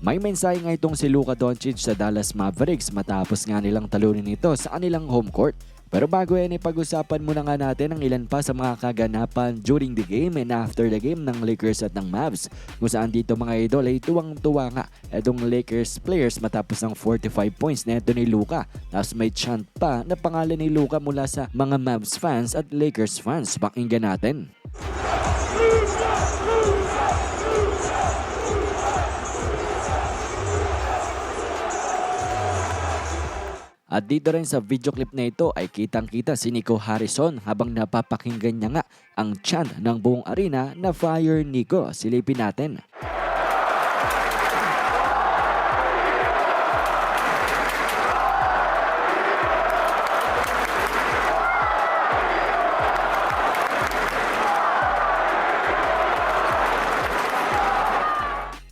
May mensahe nga itong si Luka Doncic sa Dallas Mavericks matapos nga nilang talunin ito sa kanilang home court. Pero bago yan, ipag-usapan muna nga natin ang ilan pa sa mga kaganapan during the game and after the game ng Lakers at ng Mavs. Kung saan dito mga idol ay tuwang-tuwa nga itong Lakers players matapos ang 45 points na ito ni Luka. Tapos may chant pa na pangalan ni Luka mula sa mga Mavs fans at Lakers fans. Pakinggan natin. At dito rin sa video clip na ito ay kitang-kita si Nico Harrison habang napapakinggan niya nga ang chant ng buong arena na Fire Nico. Silipin natin.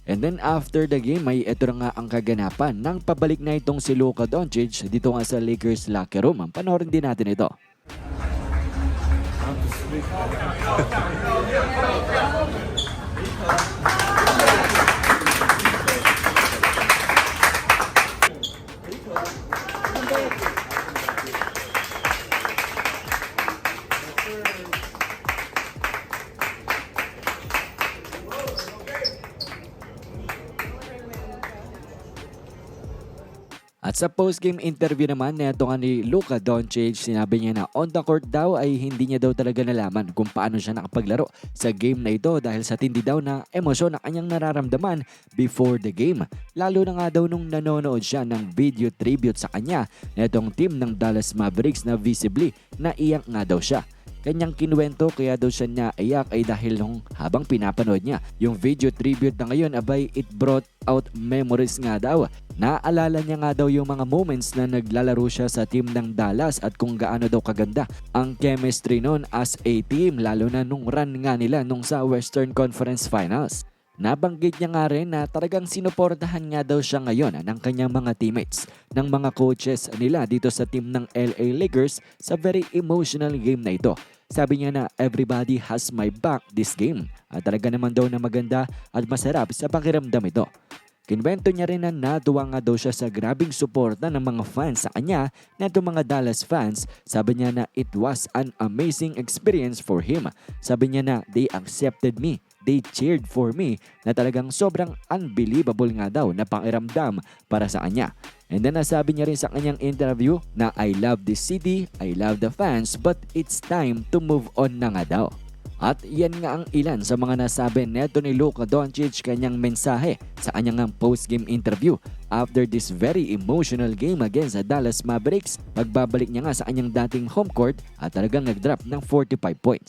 And then after the game ay ito na nga ang kaganapan nang pabalik na itong si Luka Doncic dito nga sa Lakers locker room. Panoorin din natin ito. At sa post-game interview naman na ito nga ni Luka Doncic, sinabi niya na on the court daw ay hindi niya daw talaga nalaman kung paano siya nakapaglaro sa game na ito dahil sa tindi daw na emosyon na kanyang nararamdaman before the game. Lalo na nga daw nung nanonood siya ng video tribute sa kanya na itong team ng Dallas Mavericks na visibly naiyak nga daw siya. Kanyang kinuwento kaya daw siya naiyak ay dahil nung habang pinapanood niya yung video tribute na ngayon abay it brought out memories nga daw. Naalala niya nga daw yung mga moments na naglalaro siya sa team ng Dallas at kung gaano daw kaganda ang chemistry noon as a team lalo na nung run nga nila nung sa Western Conference Finals. Nabanggit niya nga rin na talagang sinuportahan nga daw siya ngayon ng kanyang mga teammates, ng mga coaches nila dito sa team ng LA Lakers sa very emotional game na ito. Sabi niya na everybody has my back this game at talaga naman daw na maganda at masarap sa pakiramdam ito. Kinwento niya rin na natuwa nga daw siya sa grabing suporta ng mga fans sa kanya na mga Dallas fans. Sabi niya na it was an amazing experience for him. Sabi niya na they accepted me they cheered for me na talagang sobrang unbelievable nga daw na pakiramdam para sa kanya. And then nasabi niya rin sa kanyang interview na I love this city, I love the fans, but it's time to move on na nga daw. At yan nga ang ilan sa mga nasabi neto ni Luka Doncic kanyang mensahe sa kanyang post-game interview after this very emotional game against the Dallas Mavericks. Pagbabalik niya nga sa kanyang dating home court at talagang nag-drop ng 45 points.